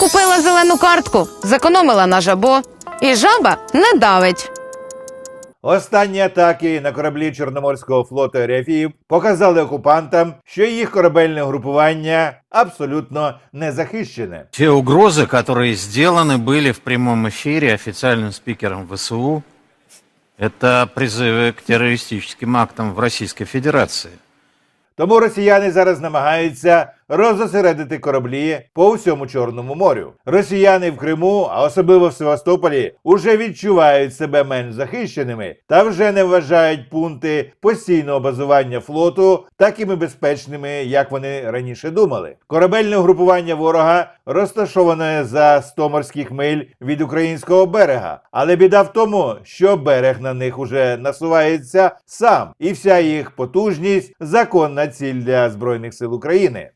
Купила зелену картку, зекономила на жабо, і жаба не давить. Останні атаки на кораблі Чорноморського флоту РФів показали окупантам, що їх корабельне групування абсолютно не захищене. Те угрозы, которые сделаны были в прямом эфире официальным спикером ВСУ, это призывы к террористическим актам в Российской Федерации. Тому росіяни зараз намагаються розосередити кораблі по всьому Чорному морю. Росіяни в Криму, а особливо в Севастополі, уже відчувають себе менш захищеними та вже не вважають пункти постійного базування флоту такими безпечними, як вони раніше думали. Корабельне угрупування ворога розташоване за 100 морських миль від українського берега. Але біда в тому, що берег на них уже насувається сам, і вся їх потужність законна ціль для збройних сил України.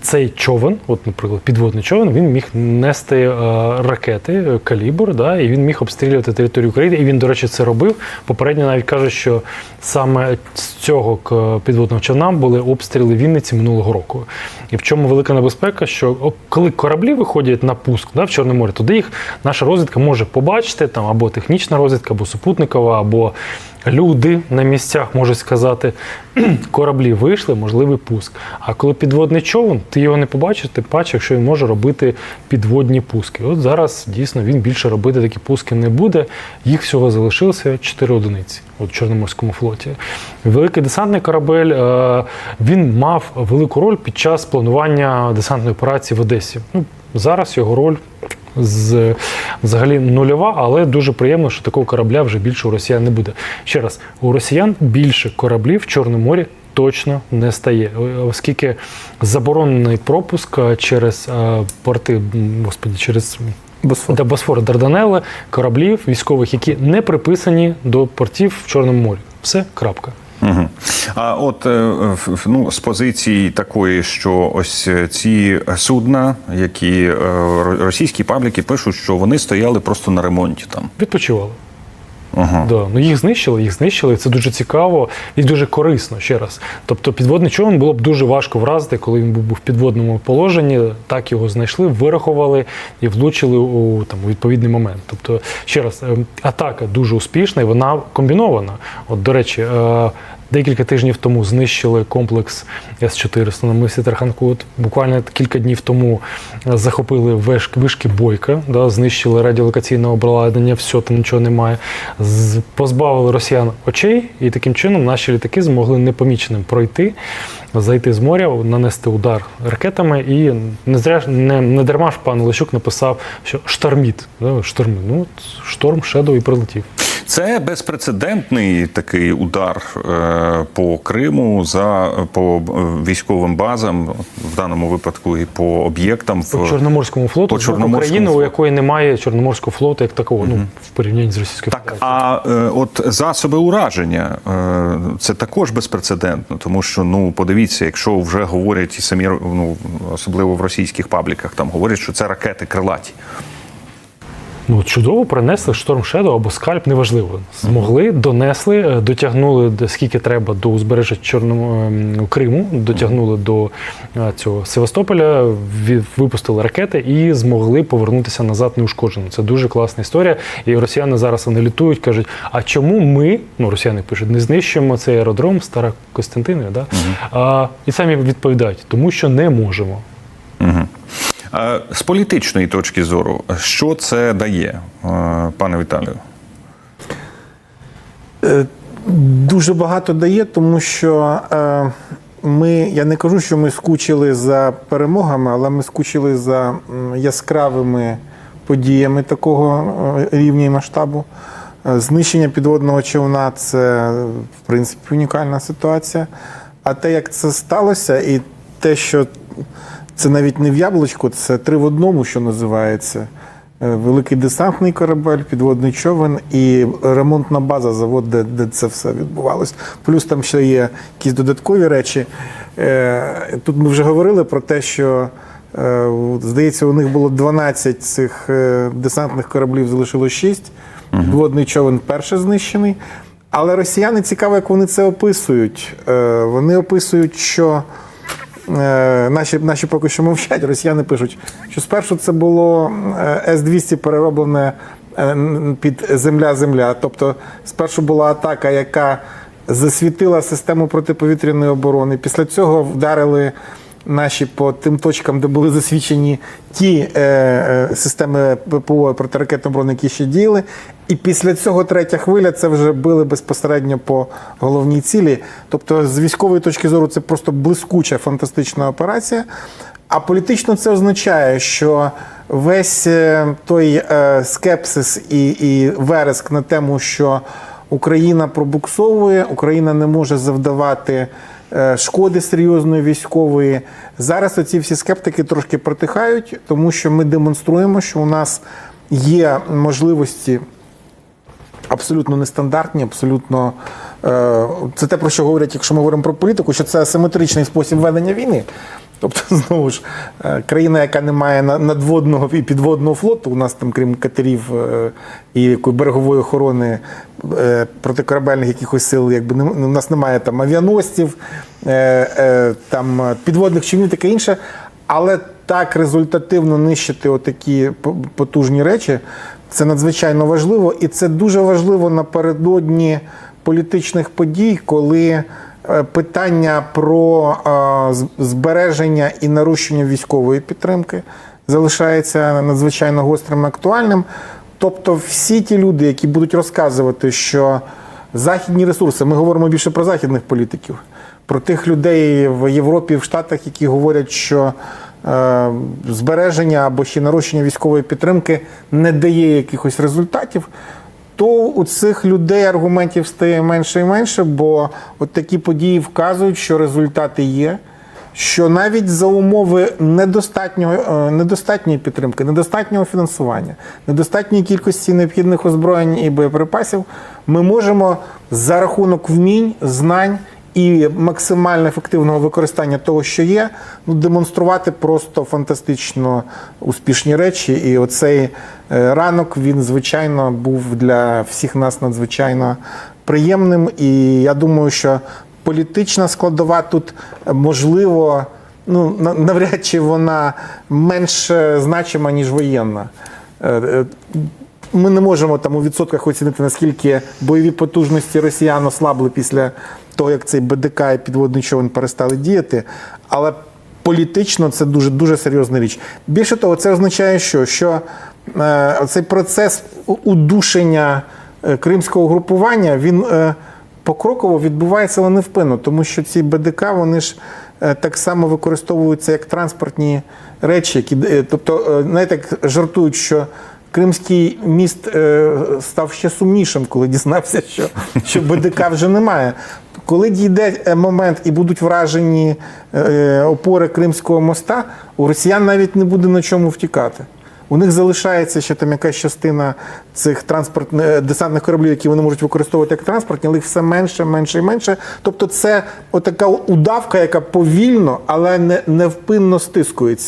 Цей човен, от, наприклад, підводний човен, він міг нести е, ракети е, калібр, да, і він міг обстрілювати територію України. І він, до речі, це робив. Попередньо навіть каже, що саме з цього підводного човна були обстріли Вінниці минулого року. І в чому велика небезпека, що коли кораблі виходять на пуск да, в Чорне море, туди їх наша розвідка може побачити, там або технічна розвідка, або супутникова, або люди на місцях можуть сказати, кораблі вийшли, можливий пуск. А коли підводний човен, ти його не побачиш, ти бачиш, якщо він може робити підводні пуски. От зараз дійсно він більше робити такі пуски не буде. Їх всього залишилося 4 одиниці от в Чорноморському флоті. Великий десантний корабель е, він мав велику роль під час планування десантної операції в Одесі. Ну, зараз його роль з взагалі нульова, але дуже приємно, що такого корабля вже більше у росіян не буде. Ще раз, у росіян більше кораблів в Чорному морі точно не стає, оскільки заборонений пропуск е, через е, порти, м, господі, через Босфор. до Босфора Дарданелли кораблів військових, які не приписані до портів в Чорному морі. Все, крапка. Угу. А от е, ну, з позиції такої, що ось е, ці судна, які е, російські пабліки пишуть, що вони стояли просто на ремонті там. Відпочивали. Ага. Да. Ну їх знищили, їх знищили. і Це дуже цікаво і дуже корисно ще раз. Тобто підводний човен було б дуже важко вразити, коли він був в підводному положенні. Так його знайшли, вирахували і влучили у там у відповідний момент. Тобто, ще раз, ем, атака дуже успішна і вона комбінована. От, до речі, е, декілька тижнів тому знищили комплекс С-400 на мисі Тарханкут. Буквально кілька днів тому е, захопили вишки Бойка, да, знищили радіолокаційне обладнання, все, там нічого немає. Позбавили росіян очей, і таким чином наші літаки змогли непоміченим пройти, зайти з моря, нанести удар ракетами. І не зря не, не дарма ж пан Лещук написав, що шторміт. Да, шторміт. Ну, шторм Шедоу і прилетів. Це безпрецедентний такий удар е, по Криму за по е, військовим базам, в даному випадку і по об'єктам в По Чорноморському флоту, по з боку Чорноморському у якої немає Чорноморського флоту як такого, ну в порівнянні з Російською Так, Федерацією. а е, от засоби ураження це також безпрецедентно, тому що ну подивіться, якщо вже говорять і самі ну особливо в російських пабліках, там говорять, що це ракети крилаті. Ну, чудово принесли шторм Shadow або скальп, неважливо. Змогли, донесли, е, дотягнули скільки треба до узбережжя Чорного ем, Криму, дотягнули до е, цього Севастополя, випустили ракети і змогли повернутися назад неушкодженим. Це дуже класна історія. І росіяни зараз аналітують, кажуть: а чому ми, ну росіяни пишуть, не знищуємо цей аеродром Стара Костянтинівка, да? а, і самі відповідають, тому що не можемо. З політичної точки зору, що це дає, е, пане Віталію? Е, Дуже багато дає, тому що е, ми, я не кажу, що ми скучили за перемогами, але ми скучили за яскравими подіями такого рівня і масштабу. Знищення підводного човна це, в принципі, унікальна ситуація. А те, як це сталося, і те, що це навіть не в яблучку, це три в одному, що називається. Е, Великий десантний корабель, підводний човен і ремонтна база, завод, де, де це все відбувалось. Плюс там ще є якісь додаткові речі. Е, Тут ми вже говорили про те, що е, здається, у них було 12 цих десантних кораблів, залишилось 6. Підводний човен перший знищений. Але росіяни цікаво, як вони це описують. Вони описують, що наші, наші поки що мовчать, росіяни пишуть, що спершу це було е, С-200 перероблене е, під земля-земля. Тобто спершу була атака, яка засвітила систему протиповітряної оборони. Після цього вдарили наші по тим точкам, де були засвідчені ті е, е, системи ППО протиракетної оборони, які ще діяли. І після цього третя хвиля це вже били безпосередньо по головній цілі. Тобто, з військової точки зору, це просто блискуча фантастична операція. А політично це означає, що весь е, той е, скепсис і, і вереск на тему, що Україна пробуксовує, Україна не може завдавати шкоди серйозної військової. Зараз оці всі скептики трошки протихають, тому що ми демонструємо, що у нас є можливості абсолютно нестандартні, абсолютно е, це те, про що говорять, якщо ми говоримо про політику, що це асиметричний спосіб ведення війни. Тобто, знову ж, е, країна, яка не має надводного і підводного флоту, у нас там, крім катерів е, і берегової охорони е, протикорабельних якихось сил, якби у нас немає там авіаносців, там підводних човнів, таке інше. Але так результативно нищити отакі потужні речі, це надзвичайно важливо, і це дуже важливо напередодні політичних подій, коли питання про е, збереження і нарощення військової підтримки залишається надзвичайно гострим і актуальним. Тобто, всі ті люди, які будуть розказувати, що західні ресурси, ми говоримо більше про західних політиків, про тих людей в Європі, в Штатах, які говорять, що е, збереження або ще нарощення військової підтримки не дає якихось результатів, то у цих людей аргументів стає менше і менше, бо от такі події вказують, що результати є. Що навіть за умови недостатнього, е, недостатньої підтримки, недостатнього фінансування, недостатньої кількості необхідних озброєнь і боєприпасів, ми можемо за рахунок вмінь, знань і максимально ефективного використання того, що є, ну, демонструвати просто фантастично успішні речі. І оцей е, ранок він, звичайно, був для всіх нас надзвичайно приємним. І я думаю, що політична складова тут е, можливо. Ну, навряд чи вона менш е, значима, ніж воєнна. Ми не можемо там у відсотках оцінити, наскільки бойові потужності росіян ослабли після того, як цей БДК і підводний човен перестали діяти. Але політично це дуже дуже серйозна річ. Більше того, це означає, що, що е, цей процес удушення е, кримського групування він е, покроково відбувається, але невпинно, тому що ці БДК вони ж е, так само використовуються як транспортні речі, які е, тобто, знаєте, як жартують, що. Кримський міст став ще сумнішим, коли дізнався, що, що БДК вже немає. Коли дійде е, момент і будуть вражені е, опори Кримського моста, у росіян навіть не буде на чому втікати. У них залишається ще там якась частина цих транспортних е, десантних кораблів, які вони можуть використовувати як транспортні, але їх все менше, менше і менше. Тобто, це отака удавка, яка повільно, але не невпинно стискується.